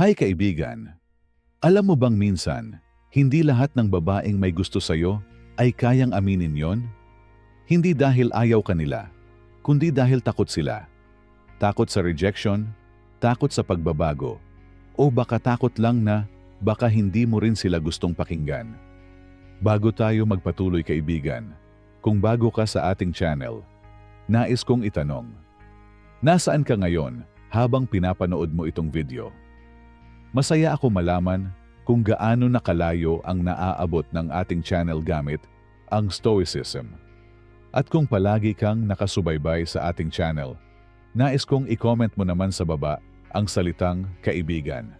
Hi kaibigan! Alam mo bang minsan, hindi lahat ng babaeng may gusto sa'yo ay kayang aminin yon? Hindi dahil ayaw kanila, kundi dahil takot sila. Takot sa rejection, takot sa pagbabago, o baka takot lang na baka hindi mo rin sila gustong pakinggan. Bago tayo magpatuloy kaibigan, kung bago ka sa ating channel, nais kong itanong, nasaan ka ngayon habang pinapanood mo itong video? Masaya ako malaman kung gaano nakalayo ang naaabot ng ating channel gamit ang Stoicism. At kung palagi kang nakasubaybay sa ating channel, nais kong i-comment mo naman sa baba ang salitang kaibigan.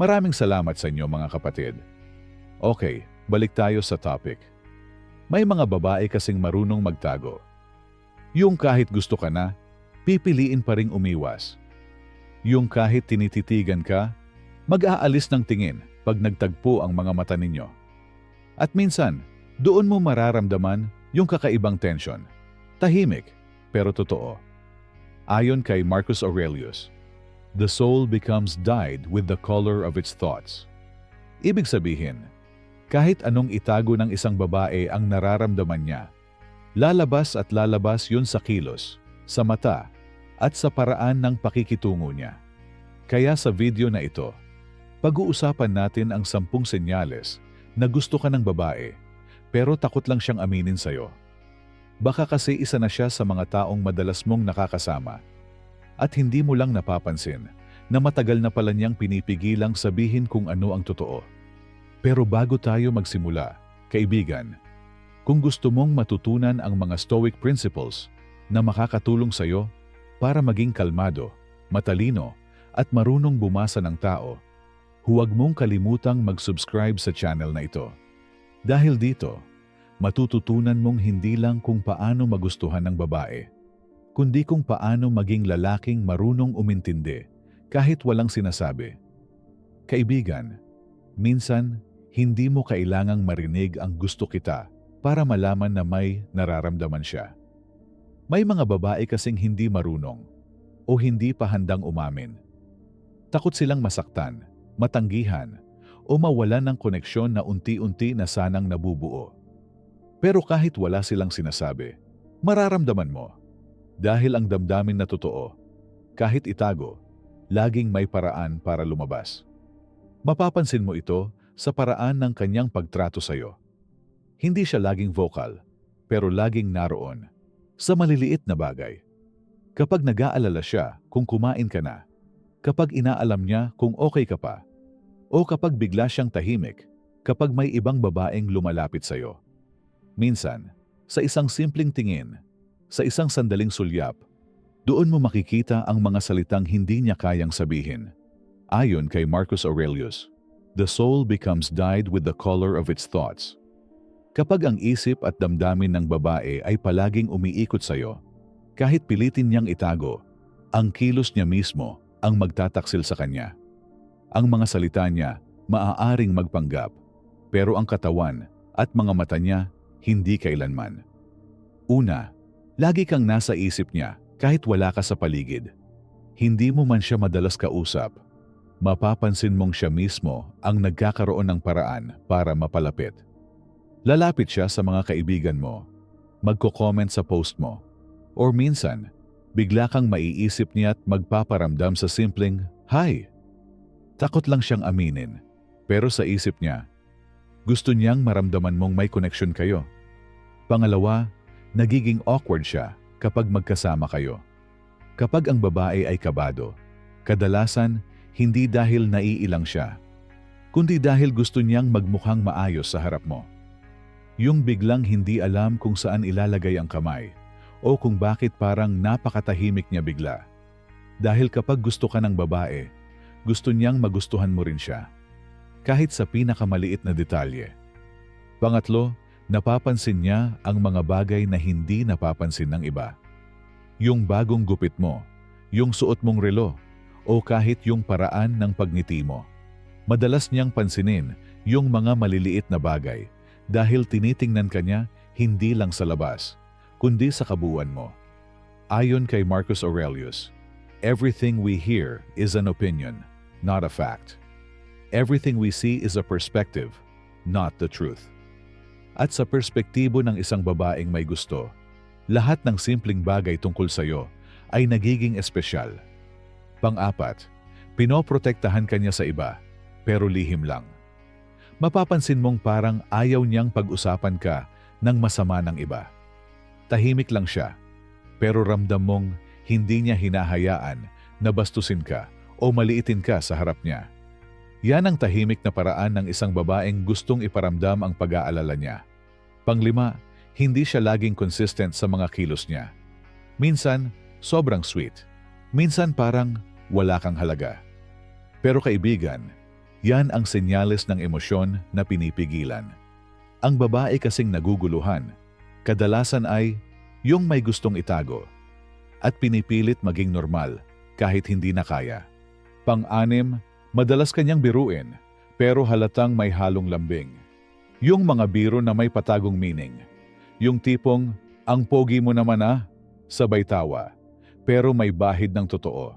Maraming salamat sa inyo mga kapatid. Okay, balik tayo sa topic. May mga babae kasing marunong magtago. Yung kahit gusto ka na, pipiliin pa ring umiwas. Yung kahit tinititigan ka, mag-aalis ng tingin pag nagtagpo ang mga mata ninyo. At minsan, doon mo mararamdaman yung kakaibang tension. Tahimik, pero totoo. Ayon kay Marcus Aurelius, the soul becomes dyed with the color of its thoughts. Ibig sabihin, kahit anong itago ng isang babae ang nararamdaman niya, lalabas at lalabas yun sa kilos, sa mata, at sa paraan ng pakikitungo niya. Kaya sa video na ito, pag-uusapan natin ang sampung senyales na gusto ka ng babae, pero takot lang siyang aminin sa'yo. Baka kasi isa na siya sa mga taong madalas mong nakakasama at hindi mo lang napapansin na matagal na pala niyang pinipigilang sabihin kung ano ang totoo. Pero bago tayo magsimula, kaibigan, kung gusto mong matutunan ang mga Stoic principles na makakatulong sa'yo para maging kalmado, matalino, at marunong bumasa ng tao, huwag mong kalimutang mag-subscribe sa channel na ito. Dahil dito, matututunan mong hindi lang kung paano magustuhan ng babae, kundi kung paano maging lalaking marunong umintindi kahit walang sinasabi. Kaibigan, minsan hindi mo kailangang marinig ang gusto kita para malaman na may nararamdaman siya. May mga babae kasing hindi marunong o hindi pa handang umamin. Takot silang masaktan, matanggihan, o mawalan ng koneksyon na unti-unti na sanang nabubuo. Pero kahit wala silang sinasabi, mararamdaman mo. Dahil ang damdamin na totoo, kahit itago, laging may paraan para lumabas. Mapapansin mo ito sa paraan ng kanyang pagtrato sa iyo. Hindi siya laging vocal, pero laging naroon, sa maliliit na bagay. Kapag nag-aalala siya kung kumain ka na, kapag inaalam niya kung okay ka pa, o kapag bigla siyang tahimik, kapag may ibang babaeng lumalapit sa iyo. Minsan, sa isang simpleng tingin, sa isang sandaling sulyap, doon mo makikita ang mga salitang hindi niya kayang sabihin. Ayon kay Marcus Aurelius, the soul becomes dyed with the color of its thoughts. Kapag ang isip at damdamin ng babae ay palaging umiikot sa iyo, kahit pilitin niyang itago, ang kilos niya mismo ang magtataksil sa kanya. Ang mga salita niya maaaring magpanggap, pero ang katawan at mga mata niya hindi kailanman. Una, lagi kang nasa isip niya kahit wala ka sa paligid. Hindi mo man siya madalas kausap, mapapansin mong siya mismo ang nagkakaroon ng paraan para mapalapit. Lalapit siya sa mga kaibigan mo, magko-comment sa post mo, or minsan, bigla kang maiisip niya at magpaparamdam sa simpleng, Hi! Takot lang siyang aminin, pero sa isip niya, gusto niyang maramdaman mong may connection kayo. Pangalawa, nagiging awkward siya kapag magkasama kayo. Kapag ang babae ay kabado, kadalasan hindi dahil naiilang siya, kundi dahil gusto niyang magmukhang maayos sa harap mo. Yung biglang hindi alam kung saan ilalagay ang kamay o kung bakit parang napakatahimik niya bigla. Dahil kapag gusto ka ng babae, gusto niyang magustuhan mo rin siya. Kahit sa pinakamaliit na detalye. Pangatlo, napapansin niya ang mga bagay na hindi napapansin ng iba. Yung bagong gupit mo, yung suot mong relo, o kahit yung paraan ng pagngiti mo. Madalas niyang pansinin yung mga maliliit na bagay dahil tinitingnan ka niya hindi lang sa labas, kundi sa kabuuan mo. Ayon kay Marcus Aurelius, everything we hear is an opinion, not a fact. Everything we see is a perspective, not the truth. At sa perspektibo ng isang babaeng may gusto, lahat ng simpleng bagay tungkol sa iyo ay nagiging espesyal. Pang-apat, pinoprotektahan kanya sa iba, pero lihim lang. Mapapansin mong parang ayaw niyang pag-usapan ka ng masama ng iba. Tahimik lang siya, pero ramdam mong hindi niya hinahayaan na bastusin ka o maliitin ka sa harap niya. Yan ang tahimik na paraan ng isang babaeng gustong iparamdam ang pag-aalala niya. Panglima, hindi siya laging consistent sa mga kilos niya. Minsan, sobrang sweet. Minsan parang wala kang halaga. Pero kaibigan, yan ang senyales ng emosyon na pinipigilan. Ang babae kasing naguguluhan, kadalasan ay yung may gustong itago at pinipilit maging normal kahit hindi na kaya. Pang-anim, madalas kanyang biruin pero halatang may halong lambing. Yung mga biro na may patagong meaning. Yung tipong, ang pogi mo naman ah, sabay tawa, pero may bahid ng totoo.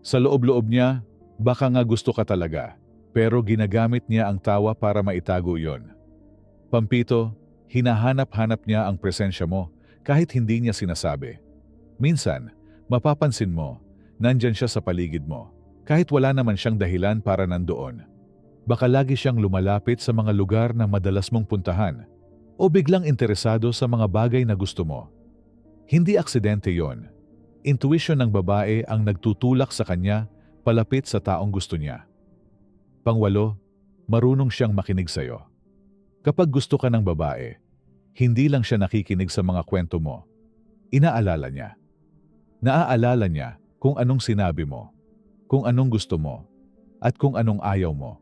Sa loob-loob niya, baka nga gusto ka talaga, pero ginagamit niya ang tawa para maitago yon. Pampito, hinahanap-hanap niya ang presensya mo kahit hindi niya sinasabi. Minsan, mapapansin mo, nandyan siya sa paligid mo, kahit wala naman siyang dahilan para nandoon. Baka lagi siyang lumalapit sa mga lugar na madalas mong puntahan o biglang interesado sa mga bagay na gusto mo. Hindi aksidente yon. Intuition ng babae ang nagtutulak sa kanya palapit sa taong gusto niya. Pangwalo, marunong siyang makinig sa'yo. Kapag gusto ka ng babae, hindi lang siya nakikinig sa mga kwento mo. Inaalala niya. Naaalala niya kung anong sinabi mo, kung anong gusto mo, at kung anong ayaw mo.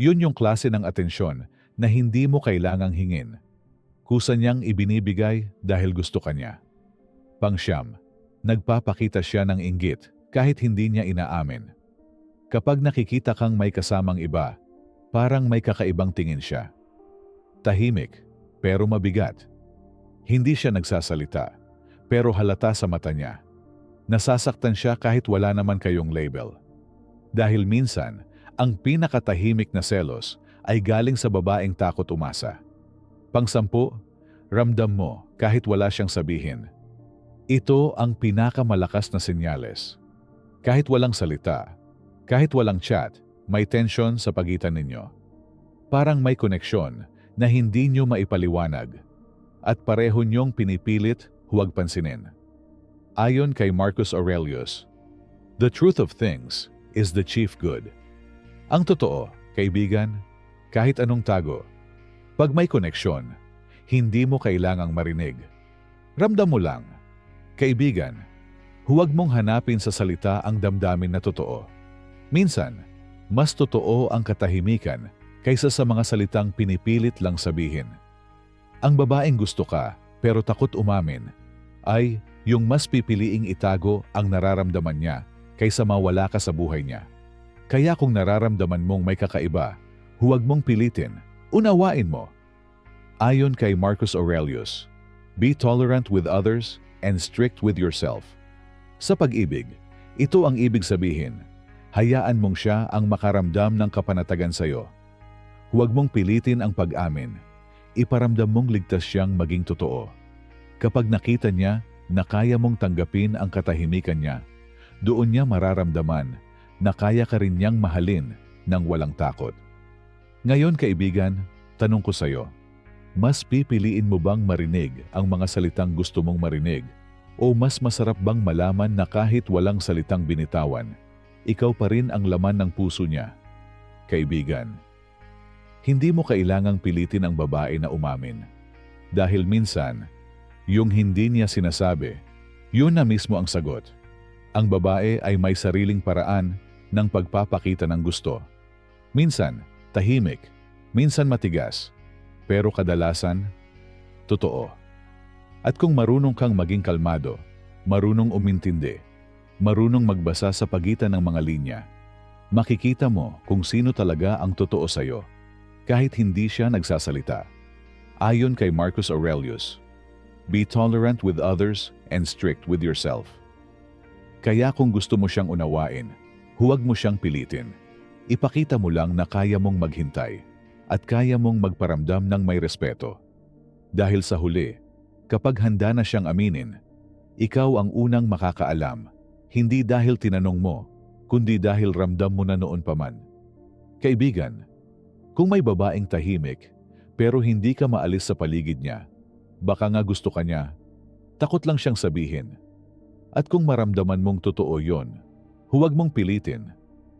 Yun yung klase ng atensyon na hindi mo kailangang hingin. Kusa niyang ibinibigay dahil gusto ka niya. Pangsyam, nagpapakita siya ng inggit kahit hindi niya inaamin. Kapag nakikita kang may kasamang iba, parang may kakaibang tingin siya. Tahimik, pero mabigat. Hindi siya nagsasalita, pero halata sa mata niya. Nasasaktan siya kahit wala naman kayong label. Dahil minsan, ang pinakatahimik na selos ay galing sa babaeng takot umasa. Pangsampu, ramdam mo kahit wala siyang sabihin. Ito ang pinakamalakas na senyales. Kahit walang salita, kahit walang chat, may tension sa pagitan ninyo. Parang may koneksyon na hindi nyo maipaliwanag at pareho nyong pinipilit huwag pansinin. Ayon kay Marcus Aurelius, The truth of things is the chief good. Ang totoo, kaibigan, kahit anong tago, pag may koneksyon, hindi mo kailangang marinig. Ramdam mo lang. Kaibigan, huwag mong hanapin sa salita ang damdamin na totoo. Minsan, mas totoo ang katahimikan kaysa sa mga salitang pinipilit lang sabihin. Ang babaeng gusto ka pero takot umamin ay yung mas pipiliing itago ang nararamdaman niya kaysa mawala ka sa buhay niya. Kaya kung nararamdaman mong may kakaiba, huwag mong pilitin, unawain mo. Ayon kay Marcus Aurelius, be tolerant with others and strict with yourself. Sa pag-ibig, ito ang ibig sabihin, hayaan mong siya ang makaramdam ng kapanatagan sa iyo. Huwag mong pilitin ang pag-amin. Iparamdam mong ligtas siyang maging totoo. Kapag nakita niya na kaya mong tanggapin ang katahimikan niya, doon niya mararamdaman na kaya ka rin niyang mahalin ng walang takot. Ngayon kaibigan, tanong ko sa iyo, mas pipiliin mo bang marinig ang mga salitang gusto mong marinig o mas masarap bang malaman na kahit walang salitang binitawan, ikaw pa rin ang laman ng puso niya? Kaibigan, hindi mo kailangang pilitin ang babae na umamin. Dahil minsan, yung hindi niya sinasabi, yun na mismo ang sagot. Ang babae ay may sariling paraan ng pagpapakita ng gusto. Minsan, tahimik, minsan matigas, pero kadalasan, totoo. At kung marunong kang maging kalmado, marunong umintindi, marunong magbasa sa pagitan ng mga linya, makikita mo kung sino talaga ang totoo sa iyo kahit hindi siya nagsasalita. Ayon kay Marcus Aurelius, Be tolerant with others and strict with yourself. Kaya kung gusto mo siyang unawain, Huwag mo siyang pilitin. Ipakita mo lang na kaya mong maghintay at kaya mong magparamdam ng may respeto. Dahil sa huli, kapag handa na siyang aminin, ikaw ang unang makakaalam, hindi dahil tinanong mo, kundi dahil ramdam mo na noon pa man. Kaibigan, kung may babaeng tahimik pero hindi ka maalis sa paligid niya, baka nga gusto ka niya, takot lang siyang sabihin. At kung maramdaman mong totoo yon, huwag mong pilitin,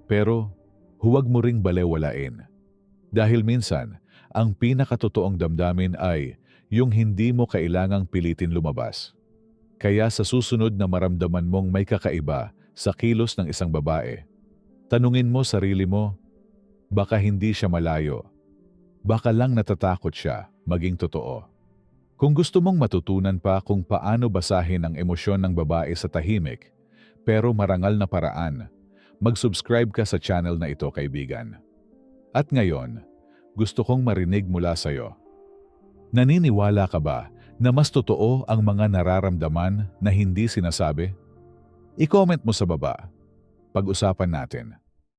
pero huwag mo ring balewalain. Dahil minsan, ang pinakatotoong damdamin ay yung hindi mo kailangang pilitin lumabas. Kaya sa susunod na maramdaman mong may kakaiba sa kilos ng isang babae, tanungin mo sarili mo, baka hindi siya malayo. Baka lang natatakot siya maging totoo. Kung gusto mong matutunan pa kung paano basahin ang emosyon ng babae sa tahimik, pero marangal na paraan, mag-subscribe ka sa channel na ito kaibigan. At ngayon, gusto kong marinig mula sa'yo. Naniniwala ka ba na mas totoo ang mga nararamdaman na hindi sinasabi? I-comment mo sa baba. Pag-usapan natin.